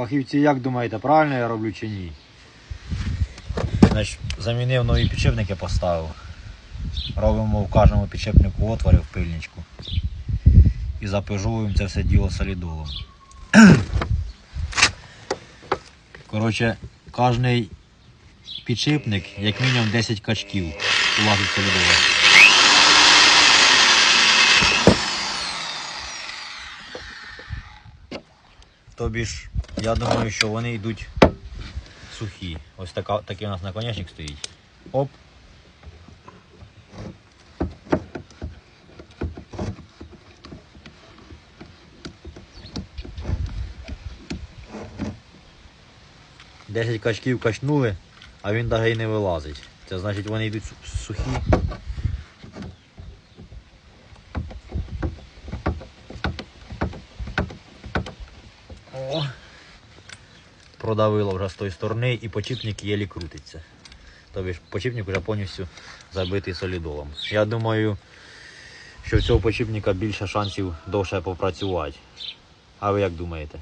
Фахівці, як думаєте, правильно я роблю чи ні? Значить, замінив нові підшипники, поставив. Робимо в кожному підшипнику отвори в пильничку. І запижуємо це все діло солідолом. Коротше, кожний підшипник, як мінімум 10 качків улазить солідолом. Тобі ж, я думаю, що вони йдуть сухі. Ось така, такий у нас наконечник стоїть. Оп. Десять качків качнули, а він навіть не вилазить. Це значить вони йдуть сухі. О. Продавило вже з тої сторони і почіпник єлі крутиться. Тобто почіпник вже повністю забитий солідолом. Я думаю, що в цього почіпника більше шансів довше попрацювати. А ви як думаєте?